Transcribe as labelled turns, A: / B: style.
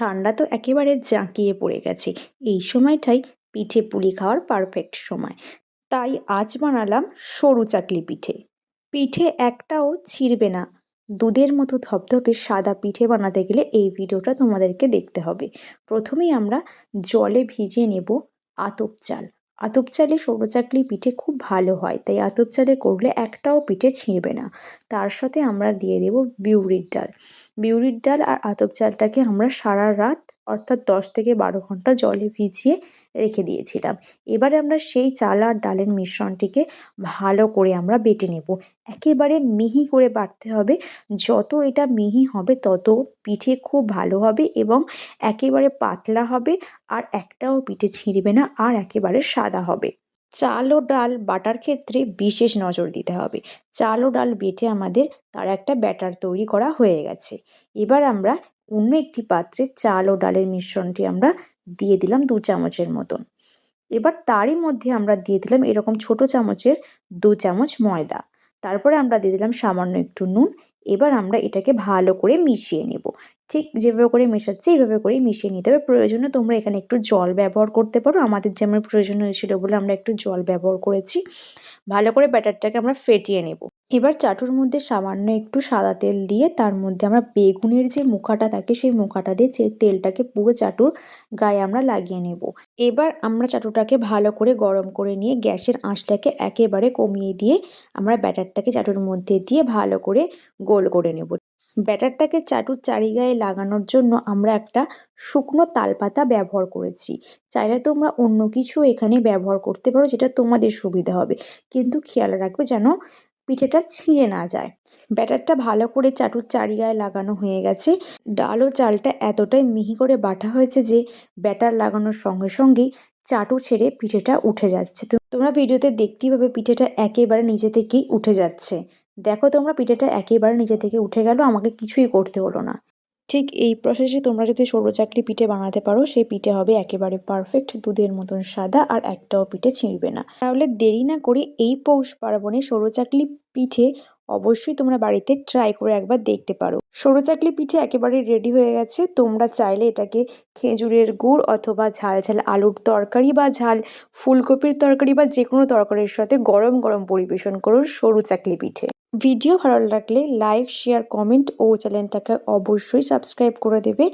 A: ঠান্ডা তো একেবারে জাঁকিয়ে পড়ে গেছে। এই সময়টাই পিঠে পুলি খাওয়ার পারফেক্ট সময়। তাই আজ বানালাম সরু চাকলি পিঠে। পিঠে একটাও ছিঁড়বে না। দুধের মতো ধপধপে সাদা পিঠে বানাতে গেলে এই ভিডিওটা তোমাদেরকে দেখতে হবে। প্রথমেই আমরা জলে ভিজিয়ে নেব আতপ চাল। আতপ চালে সরু চাকলি পিঠে খুব ভালো হয়, তাই আতপ চালে করলে একটাও পিঠে ছিঁড়বে না। তার সাথে আমরা দিয়ে দেব বিউরির ডাল। বিউলির ডাল আর আতপ চালটাকে আমরা সারা রাত, অর্থাৎ দশ থেকে বারো ঘণ্টা জলে ভিজিয়ে রেখে দিয়েছিলাম। এবারে আমরা সেই চাল আর ডালের মিশ্রণটিকে ভালো করে আমরা বেটে নেব। একেবারে মিহি করে বাটতে হবে। যত এটা মিহি হবে, তত পিঠে খুব ভালো হবে এবং একেবারে পাতলা হবে আর একটাও পিঠে ছিঁড়বে না আর একেবারে সাদা হবে। চাল ও ডাল বাটার ক্ষেত্রে বিশেষ নজর দিতে হবে। চাল ও ডাল বেটে আমাদের তার একটা ব্যাটার তৈরি করা হয়ে গেছে। এবার আমরা অন্য একটি পাত্রে চাল ও ডালের মিশ্রণটি আমরা দিয়ে দিলাম দু চামচের মতন। এবার তারই মধ্যে আমরা দিয়ে দিলাম এরকম ছোট চামচের দু চামচ ময়দা। তারপরে আমরা দিয়ে দিলাম সামান্য একটু নুন এবার আমরা এটাকে ভালো করে মিশিয়ে নেব। ঠিক যেভাবে করে মেশাচ্ছি, এইভাবে করে মিশিয়ে নিতে হবে। প্রয়োজনে তোমরা এখানে একটু জল ব্যবহার করতে পারো। আমাদের যেমন প্রয়োজন হয়েছিল বলে আমরা একটু জল ব্যবহার করেছি। ভালো করে ব্যাটারটাকে আমরা ফেটিয়ে নেব। এবার চাটুর মধ্যে সামান্য একটু সাদা তেল দিয়ে তার মধ্যে আমরা বেগুনের যে মুখাটা থাকে সেই মুখাটা দিয়ে তেলটাকে পুরো চাটুর গায়ে আমরা লাগিয়ে নেব। এবার আমরা চাটুটাকে ভালো করে গরম করে নিয়ে গ্যাসের আঁচটাকে একেবারে কমিয়ে দিয়ে আমরা ব্যাটারটাকে চাটুর মধ্যে দিয়ে ভালো করে গোল করে নেব। ব্যাটারটাকে চাটুর চারিগায়ে লাগানোর জন্য আমরা একটা শুকনো তালপাতা ব্যবহার করেছি। চাইলে তোমরা অন্য কিছু এখানে ব্যবহার করতে পারো, যেটা তোমাদের সুবিধা হবে। কিন্তু খেয়াল রাখবে যেন পিঠেটা ছিঁড়ে না যায়। ব্যাটারটা ভালো করে চাটুর চারিগায়ে লাগানো হয়ে গেছে। ডাল ও চালটা এতটাই মিহি করে বাটা হয়েছে যে, ব্যাটার লাগানোর সঙ্গে সঙ্গেই চাটু ছেড়ে পিঠেটা উঠে যাচ্ছে। তো তোমরা ভিডিওতে দেখতেই পাবে পিঠেটা একেবারে নিজে থেকেই উঠে যাচ্ছে? দেখো তোমরা পিঠেটা একেবারে নিজে থেকে উঠে গেল, আমাকে কিছুই করতে হলো না। ঠিক এই প্রসেসে তোমরা যদি সরু পিঠে বানাতে পারো, সেই পিঠে হবে একেবারে পারফেক্ট দুধের মতন সাদা আর একটাও পিঠে ছিঁড়বে না। তাহলে দেরি না করে এই পৌষ পার্বণে সরু চাকলি পিঠে অবশ্যই তোমরা বাড়িতে ট্রাই করে একবার দেখতে পারো। সরু চাকলি পিঠে একেবারে রেডি হয়ে গেছে, তোমরা চাইলে এটাকে খেজুরের গুড় অথবা ঝাল ঝাল আলুর তরকারি বা ঝাল ফুলকপির তরকারি বা যে কোনো তরকারির সাথে গরম গরম পরিবেশন করো সরু চাকলি পিঠে। ভিডিও ভালো লাগলে লাইক শেয়ার কমেন্ট ও চ্যানেলটাকে অবশ্যই সাবস্ক্রাইব করে দেবে।